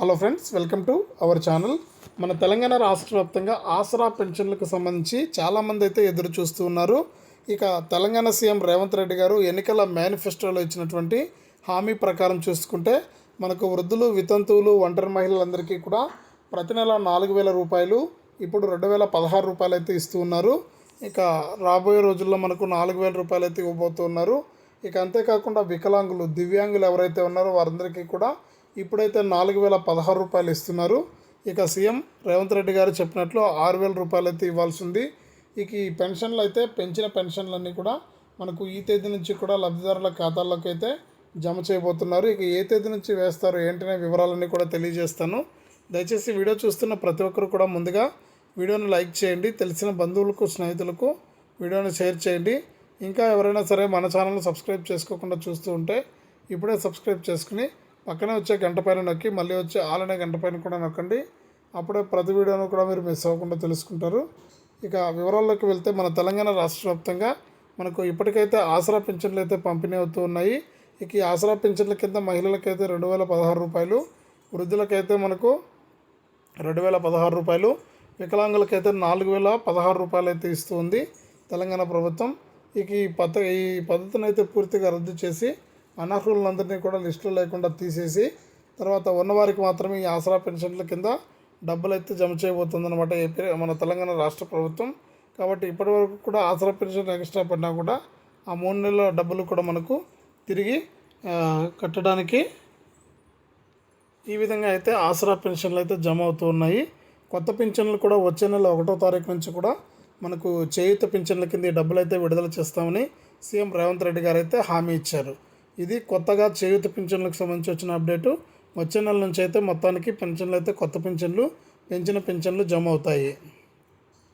Hello friends welcome to our channel. మన తెలంగాణ రాష్ట్ర వ్యాప్తంగా ఆసరా పెన్షన్లకు సంబంధించి చాలామంది అయితే ఎదురు చూస్తూ ఉన్నారు. ఇక తెలంగాణ సీఎం రేవంత్ రెడ్డి గారు ఎన్నికల మేనిఫెస్టోలో ఇచ్చినటువంటి హామీ ప్రకారం చూసుకుంటే మనకు వృద్ధులు వితంతువులు ఒంటరి మహిళలందరికీ కూడా ప్రతి నెల నాలుగు వేల రూపాయలు ఇప్పుడు రెండు వేల పదహారు రూపాయలు అయితే ఇస్తూ ఉన్నారు. ఇక రాబోయే రోజుల్లో మనకు నాలుగు వేల రూపాయలు అయితే ఇవ్వబోతున్నారు ఇక అంతేకాకుండా వికలాంగులు దివ్యాంగులు ఎవరైతే ఉన్నారో వారందరికీ కూడా ఇప్పుడైతే నాలుగు వేల పదహారు రూపాయలు ఇస్తున్నారు. ఇక సీఎం రేవంత్ రెడ్డి గారు చెప్పినట్లు ఆరు వేల రూపాయలు అయితే ఇవ్వాల్సి ఉంది. ఇక ఈ పెన్షన్లు అయితే పెంచిన పెన్షన్లన్నీ కూడా మనకు ఈ తేదీ నుంచి కూడా లబ్ధిదారుల ఖాతాల్లోకి అయితే జమ చేయబోతున్నారు. ఇక ఏ తేదీ నుంచి వేస్తారు ఏంటనే వివరాలన్నీ కూడా తెలియజేస్తాను. దయచేసి వీడియో చూస్తున్న ప్రతి ఒక్కరు కూడా ముందుగా వీడియోని లైక్ చేయండి. తెలిసిన బంధువులకు స్నేహితులకు వీడియోని షేర్ చేయండి. ఇంకా ఎవరైనా సరే మన ఛానల్ని సబ్స్క్రైబ్ చేసుకోకుండా చూస్తూ ఉంటే ఇప్పుడే సబ్స్క్రైబ్ చేసుకుని పక్కనే వచ్చే గంట పైన నొక్కి మళ్ళీ వచ్చే ఆలనే గంట పైన కూడా నొక్కండి. అప్పుడే ప్రతి వీడియోను కూడా మీరు మిస్ అవ్వకుండా తెలుసుకుంటారు. ఇక వివరాల్లోకి వెళ్తే మన తెలంగాణ రాష్ట్ర వ్యాప్తంగా మనకు ఇప్పటికైతే ఆసరా పింఛన్లు అయితే పంపిణీ అవుతూ ఉన్నాయి. ఇక ఈ ఆసరా పింఛన్ల కింద మహిళలకైతే రెండు వేల పదహారు రూపాయలు వృద్ధులకైతే మనకు రెండు వేల పదహారు రూపాయలు వికలాంగులకైతే నాలుగు వేల పదహారు రూపాయలు అయితే ఇస్తుంది తెలంగాణ ప్రభుత్వం. ఇక ఈ పద్ధ ఈ పద్ధతిని అయితే పూర్తిగా రద్దు చేసి అనర్హులందరినీ కూడా లిస్టులు లేకుండా తీసేసి తర్వాత ఉన్నవారికి మాత్రమే ఈ ఆసరా పెన్షన్ల కింద డబ్బులు అయితే జమ చేయబోతుందన్నమాట ఏపీ మన తెలంగాణ రాష్ట్ర ప్రభుత్వం. కాబట్టి ఇప్పటివరకు కూడా ఆసరా పెన్షన్ ఎక్స్ట్రా పడినా కూడా ఆ మూడు నెలల డబ్బులు కూడా మనకు తిరిగి కట్టడానికి ఈ విధంగా అయితే ఆసరా పెన్షన్లు అయితే జమ అవుతూ ఉన్నాయి. కొత్త పింఛన్లు కూడా వచ్చే నెల ఒకటో తారీఖు నుంచి కూడా మనకు చేయూత పింఛన్ల కింద ఈ డబ్బులు అయితే విడుదల చేస్తామని సీఎం రేవంత్ రెడ్డి గారు అయితే హామీ ఇచ్చారు. ఇది కొత్తగా చేయూత పింఛన్లకు సంబంధించి వచ్చిన అప్డేటు. వచ్చే నెల నుంచి అయితే మొత్తానికి పెన్షన్లు అయితే కొత్త పింఛన్లు పెంచిన పింఛన్లు జమ అవుతాయి.